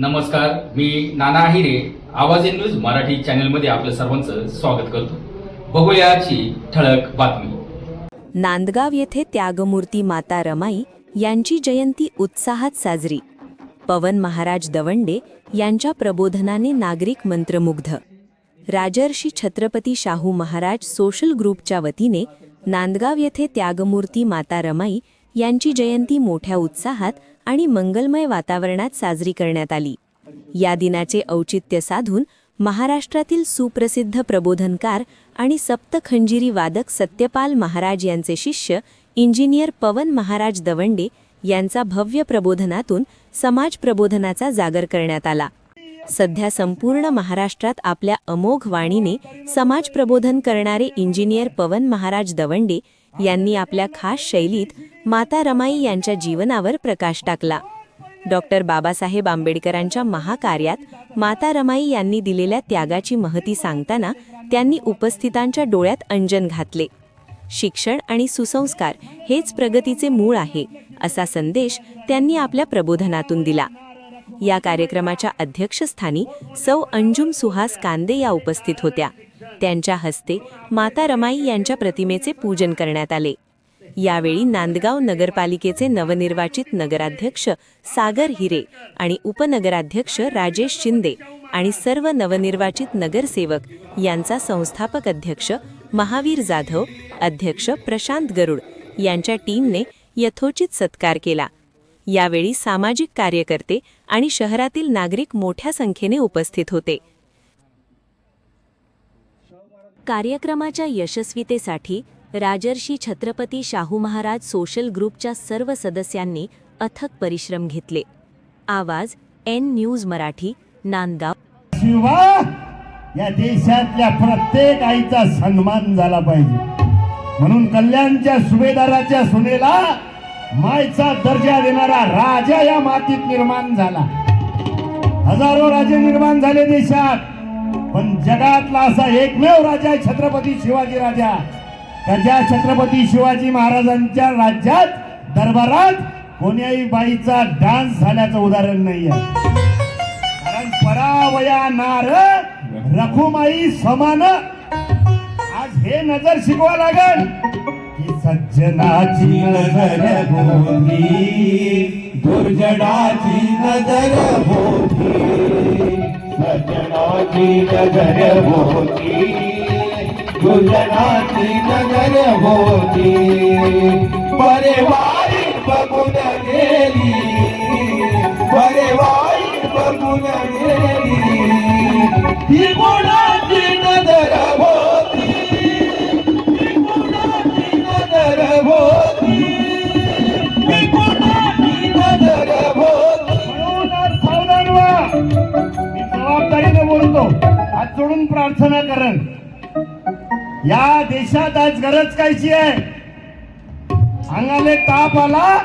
नमस्कार मी नाना आहिरे आवाज in news Marathi चॅनलमध्ये आपलं सर्वांचं स्वागत करतो. बघूयाची ठळक बातमी. नांदगाव येथे त्यागमूर्ती माता रमाई यांची जयंती उत्साहात साजरी. पवन महाराज दवंडे यांच्या प्रबोधनाने नागरिक मंत्रमुग्ध. राजर्षी छत्रपती शाहू महाराज सोशल ग्रुपच्या वतीने नांदगाव येथे त्यागमूर्ती माता रमाई यांची जयंती मोठ्या उत्साहात आणि मंगलमय वातावरणात साजरी करण्यात आली. या दिनाचे औचित्य साधून महाराष्ट्रातील सुप्रसिद्ध प्रबोधनकार आणि सप्तखंजिरी वादक सत्यपाल महाराज यांचे शिष्य इंजिनियर पवन महाराज दवंडे यांचा भव्य प्रबोधनातून समाज प्रबोधनाचा जागर करण्यात आला. सध्या संपूर्ण महाराष्ट्रात आपल्या अमोघ वाणीने समाज प्रबोधन करणारे इंजिनियर पवन महाराज दवंडे यांनी आपल्या खास शैलीत माता रमाई यांच्या जीवनावर प्रकाश टाकला. डॉक्टर बाबासाहेब आंबेडकरांच्या महाकार्यात माता रमाई यांनी दिलेल्या त्यागाची महती सांगताना त्यांनी उपस्थितांच्या डोळ्यात अंजन घातले. शिक्षण आणि सुसंस्कार हेच प्रगतीचे मूळ आहे असा संदेश त्यांनी आपल्या प्रबोधनातून दिला. या कार्यक्रमाच्या अध्यक्षस्थानी सौ अंजुम सुहास कांदे या उपस्थित होत्या. त्यांच्या हस्ते माता रमाई यांच्या प्रतिमेचे पूजन करण्यात आले. यावेळी नांदगाव नगरपालिकेचे नवनिर्वाचित नगराध्यक्ष सागर हिरे आणि उपनगराध्यक्ष राजेश शिंदे आणि सर्व नवनिर्वाचित नगरसेवक यांचा संस्थापक अध्यक्ष महावीर जाधव अध्यक्ष प्रशांत गरुड यांच्या टीमने यथोचित सत्कार केला. यावेळी सामाजिक कार्यकर्ते आणि शहरातील नागरिक मोठ्या संख्येने उपस्थित होते. कार्यक्रमाच्या यशस्वीतेसाठी राजर्षी छत्रपती शाहू महाराज सोशल ग्रुपच्या सर्व सदस्यांनी अथक परिश्रम घेतले. आवाज एन न्यूज मराठी नांदगाव. शिवा या देशातल्या प्रत्येक आईचा सन्मान झाला पाहिजे. म्हणून कल्याणच्या सुभेदाराच्या सुनेला मायचा दर्जा देणारा राजा या मातीत निर्माण झाला. हजारो राजे निर्माण झाले देशात. पण जगातला असा एकमेव राजा आहे छत्रपती शिवाजी राजा. त्याच्या छत्रपती शिवाजी महाराजांच्या राज्यात दरबारात कोण्याही बाईचा डान्स झाल्याचं उदाहरण नाही आहे कारण परावया नार रखुमाई समान. आज हे नजर शिकवा लागल की सज्जनाची नजर होती दुर्जनाची नजर होती सज्जनाची नगर होती दुर्जनाची नगर होती बरे बघून गेली बरे बघून गेली ही गुणाची प्रार्थना करण या देशात आज गरज कायची आहे? अंगाले ताप आला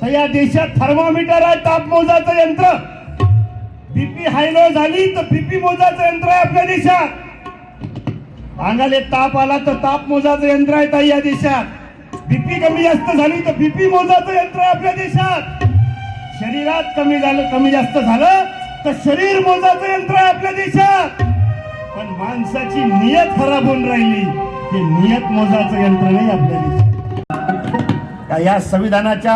तर या देशात थर्मोमीटर आहे ताप मोजाचं यंत्र. बीपी हायलो झाली तर बीपी मोजाचं यंत्र आहे आपल्या देशात. अंगाले ताप आला तर ताप मोजाचं यंत्र आहे ताई या देशात. बीपी कमी जास्त झाली तर बीपी मोजाचं यंत्र आहे आपल्या देशात. शरीरात कमी झालं कमी जास्त झालं तर शरीर मोजाचं यंत्र आहे आपल्या देशात. पण माणसाची नियत खराब होऊन राहिली ते नियत मोजाचं यंत्र नाही आपल्या या संविधानाच्या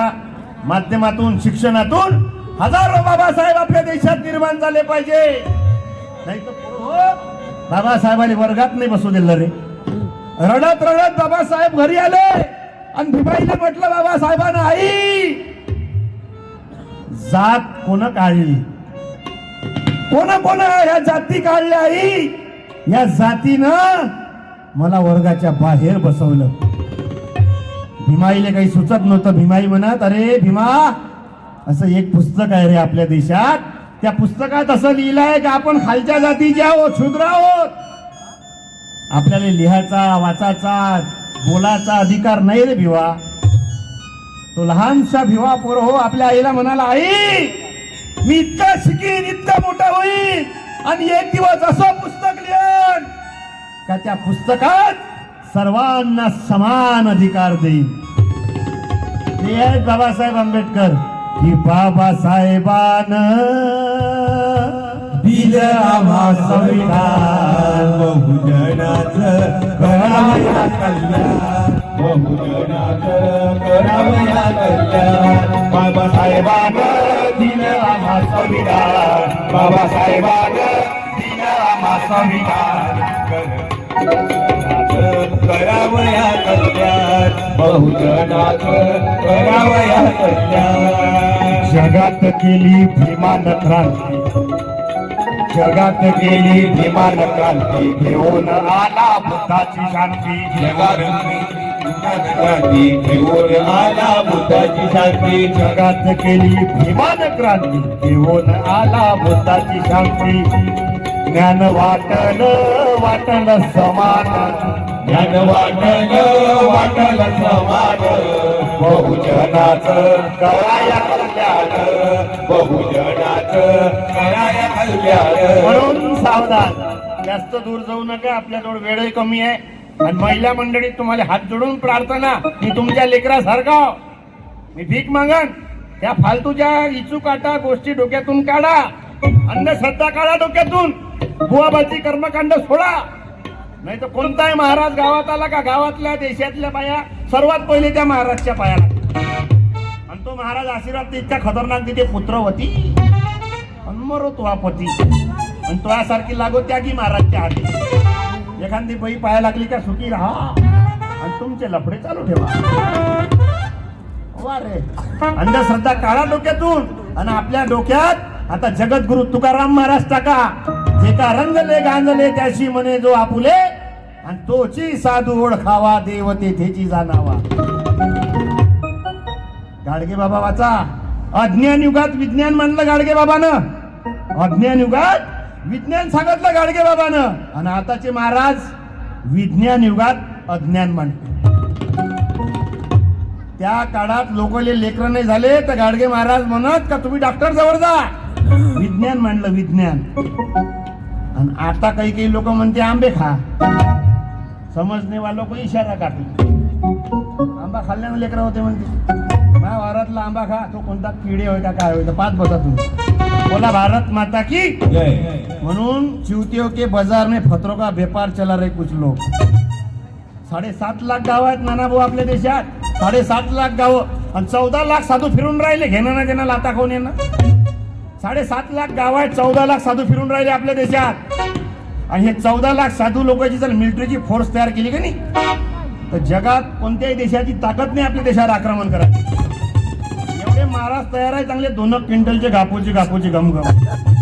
माध्यमातून शिक्षणातून हजारो बाबासाहेब आपल्या देशात निर्माण झाले पाहिजे. नाही तर बाबासाहेबांनी वर्गात नाही बसू दिलं रे. रडत रडत बाबासाहेब घरी आले आणि भिबाईने म्हटलं बाबासाहेबांना आई जात कोण काढली? कोण कोण ह्या जाती काढल्या आई? या जातीनं मला वर्गाच्या बाहेर बसवलं. भीमाईले काही सुचत नव्हतं. भीमाई म्हणत अरे भीमा असं एक पुस्तक आहे रे आपल्या देशात. त्या पुस्तकात असं लिहिलं आहे की आपण खालच्या जातीचे आहोत शूद्र आहोत. आपल्याला लिहायचा वाचायचा बोलाचा अधिकार नाही रे भिवा. तो लहानसा भिवा पोर हो आपल्या आईला म्हणाला आई मी इतका शिकीन इतका मोठा होईन. आणि एक दिवस असं पुस्तक लिहा का त्या पुस्तकात सर्वांना समान अधिकार देईल ते आहेत बाबासाहेब आंबेडकर. की बाबासाहेबान दिलं आम्हा संविधान. बहुजनाचं करावया कल्याण. बहुजनाचं करावया कल्याण. बाबासाहेबानं दिलं आम्हा संविधान. बाबासाहेबानं दिलं आम्हा संविधान. करावया कल्याण बहुजनाचं करावया कल्याण जगात केली भीमान क्रांती. जगात गेली भीमान क्रांती. घेऊन आला बुद्धाची शांती. जगात क्रांती. घेऊन आला बुद्धाची शांती. जगात केली भीमान क्रांती. घेऊन आला बुद्धाची शांती. ज्ञान वाटल वाटल समान. ज्ञान वाटल वाटल समान. बहुजनाच कराया कल्याण. बहुजनाच कराया कल्याण. म्हणून सावधान. जास्त दूर जाऊ नका आपल्याजवळ वेळही कमी आहे. आणि महिला मंडळीत तुम्हाला हात जोडून प्रार्थना मी तुमच्या लेकरासारखा मी भीक मागन. त्या फालतूच्या इचू काटा गोष्टी डोक्यातून काढा. अंधश्रद्धा काढा डोक्यातून. बुवाबाची कर्मकांड सोडा. नाही तर कोणताही महाराज गावात आला का गावातल्या देशातल्या बाया सर्वात पहिले त्या महाराजच्या पायाला. आणि तो महाराज आशीर्वाद ते इतका खतरनाक तिथे पुत्रवती अनमरो तो पती. आणि तो लागो त्यागी महाराजच्या हाती. एखादी बाई पाया लागली का सुखी राहा. आणि तुमचे लफडे चालू ठेवा. वा रे. अंधश्रद्धा काढा डोक्यातून. आणि आपल्या डोक्यात आता जगद्गुरु तुकाराम महाराज टाका. जे का रंगले गांजले त्याशी म्हणे जो आपुले आणि तोची साधू ओळखावा देव तेथेची जाणावा. गाडगे बाबा वाचा. अज्ञान युगात विज्ञान म्हणलं गाडगे बाबानं. अज्ञान युगात विज्ञान सांगितलं गाडगे बाबानं. आणि आताचे महाराज विज्ञान युगात अज्ञान म्हणते त्या काळात लोकले लेकर नाही झाले तर गाडगे महाराज म्हणत का तुम्ही डॉक्टर जवळ जा. विज्ञान मांडलं विज्ञान. आणि आता काही काही लोक म्हणते आंबे खा. समजणे लोक इशारा काढते आंबा खाल्ल्यानं लेकरं होते म्हणते. माझ्या वावरातला आंबा खा तो कोणता किडे होय का काय होय पाच बसा तुम्ही. बोला भारत माता की म्हणून चिवतियों के बाजार में फतरो का व्यापार चला रहे कुछ लोग. साडेसात लाख गाव आहेत नाना भाऊ आपल्या देशात. साडेसात लाख गाव. आणि चौदा लाख साधू फिरून राहिले घेणं ना देणं लाता कोण येणं. साडेसात लाख गाव आहेत चौदा लाख साधू फिरून राहिले आपल्या देशात. आणि हे चौदा लाख साधू लोकांची जर मिलिटरीची फोर्स तयार केली का नाही तर जगात कोणत्याही देशाची ताकद नाही आपल्या देशावर आक्रमण करायची. एवढे महाराज तयार आहे चांगले दोन क्विंटलचे गापूचे गापूचे गमगम.